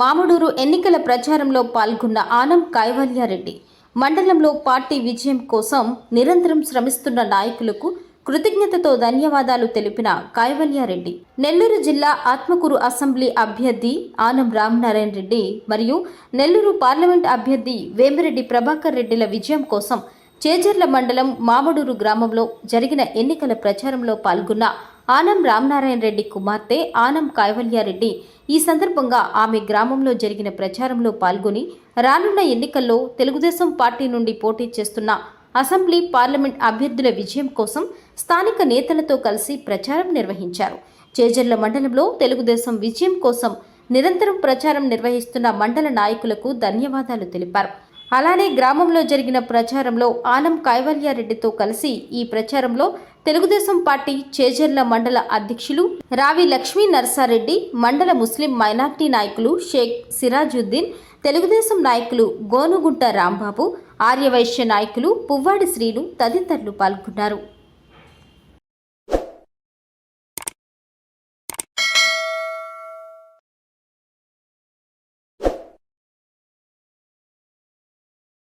మామడూరు ఎన్నికల ప్రచారంలో పాల్గొన్న ఆనం కైవల్యారెడ్డి. మండలంలో పార్టీ విజయం కోసం నిరంతరం శ్రమిస్తున్న నాయకులకు కృతజ్ఞతతో ధన్యవాదాలు తెలిపిన కైవల్యారెడ్డి. నెల్లూరు జిల్లా ఆత్మకూరు అసెంబ్లీ అభ్యర్థి ఆనం రామనారాయణ రెడ్డి మరియు నెల్లూరు పార్లమెంట్ అభ్యర్థి వేమిరెడ్డి ప్రభాకర్ రెడ్డిల విజయం కోసం చేజర్ల మండలం మామడూరు గ్రామంలో జరిగిన ఎన్నికల ప్రచారంలో పాల్గొన్న ఆనం రామనారాయణ రెడ్డి కుమార్తె ఆనం కైవల్యారెడ్డి ఈ సందర్భంగా ఆమె గ్రామంలో జరిగిన ప్రచారంలో పాల్గొని రానున్న ఎన్నికల్లో తెలుగుదేశం పార్టీ నుండి పోటీ చేస్తున్న అసెంబ్లీ పార్లమెంట్ అభ్యర్థుల విజయం కోసం స్థానిక నేతలతో కలిసి ప్రచారం నిర్వహించారు. చేజర్ల మండలంలో తెలుగుదేశం విజయం కోసం నిరంతరం ప్రచారం నిర్వహిస్తున్న మండల నాయకులకు ధన్యవాదాలు తెలిపారు. అలానే గ్రామంలో జరిగిన ప్రచారంలో ఆనం కైవల్యారెడ్డితో కలిసి ఈ ప్రచారంలో తెలుగుదేశం పార్టీ చేజర్ల మండల అధ్యక్షులు రావి లక్ష్మీ నర్సారెడ్డి మండల ముస్లిం మైనార్టీ నాయకులు షేక్ సిరాజుద్దీన్ తెలుగుదేశం నాయకులు గోనుగుంట రాంబాబు ఆర్యవైశ్య నాయకులు పువ్వాడి శ్రీలు తదితరులు పాల్గొన్నారు.